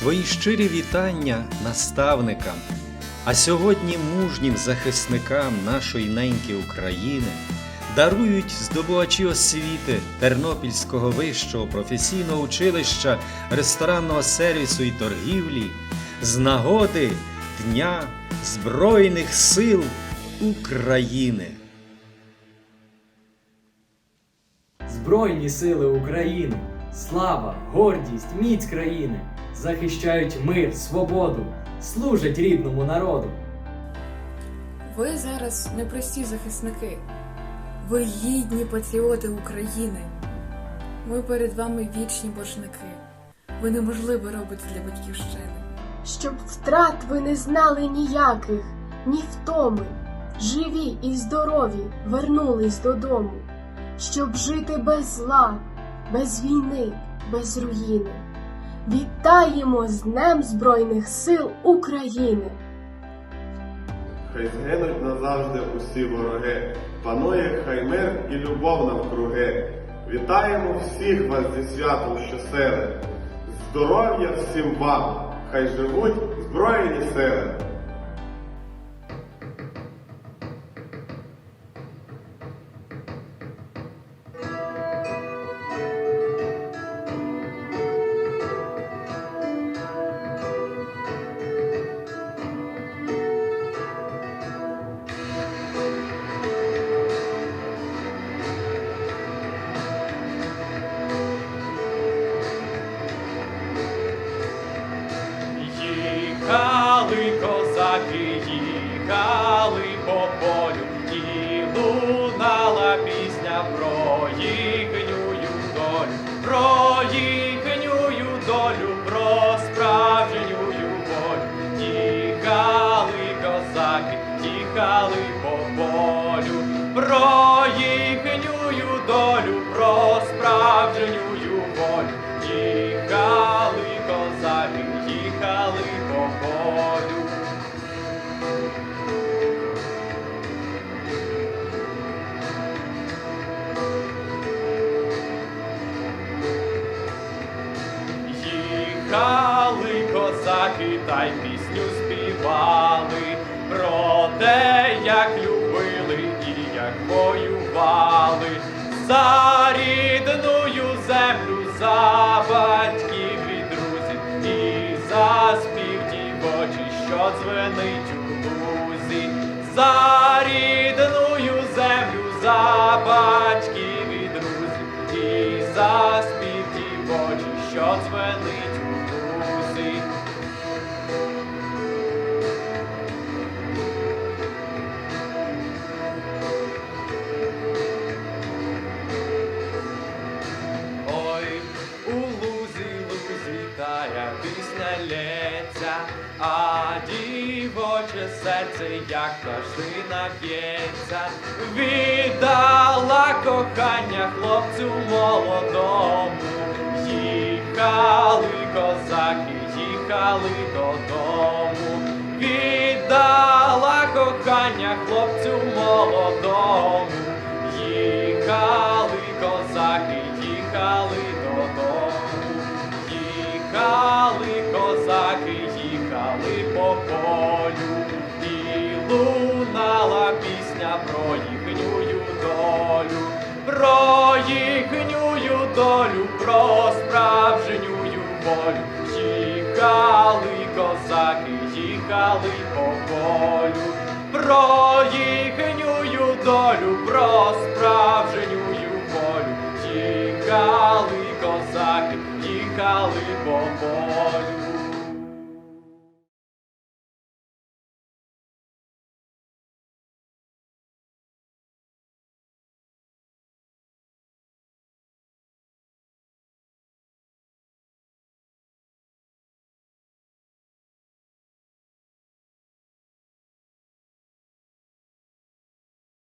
Свої щирі вітання наставникам, а сьогодні мужнім захисникам нашої неньки України дарують здобувачі освіти Тернопільського вищого професійного училища ресторанного сервісу і торгівлі з нагоди Дня Збройних сил України. Збройні сили України, слава, гордість, міць країни захищають мир, свободу, служать рідному народу. Ви зараз непрості захисники. Ви гідні патріоти України. Ми перед вами вічні боржники. Ви неможливе робите для батьківщини. щоб втрат ви не знали ніяких, ні втоми, живі і здорові вернулись додому, щоб жити без зла, без війни, без руїни. Вітаємо з Днем Збройних сил України! Хай згинуть назавжди усі вороги, панує хай мир і любов навкруги. Вітаємо всіх вас зі святом щосили. Здоров'я всім вам, хай живуть Збройні сили. Їхнюю долю, про їхнюю долю, про справжнюю волю. Тікали козаки, тікали по полю, про їхнюю долю, про справжнюю Їхали козаки та й пісню співали. Про те, як любили і як воювали. За рідную землю, за батьків і друзів, і за спів дівочий, що дзвенить у лузі, за рідную землю, за батьків і друзів, і за спів дівочий, що дзвенить пісня лється, а дівоче серце, як пташина б'ється, віддала кохання хлопцю молодому. Їхали козаки, їхали додому, віддала кохання хлопцю молодому. Про їхнюю долю, про їхнюю долю, про справжнюю волю. Їхали козаки, їхали по полю, про їхнюю долю, про справжнюю волю. Їхали козаки, їхали по полю.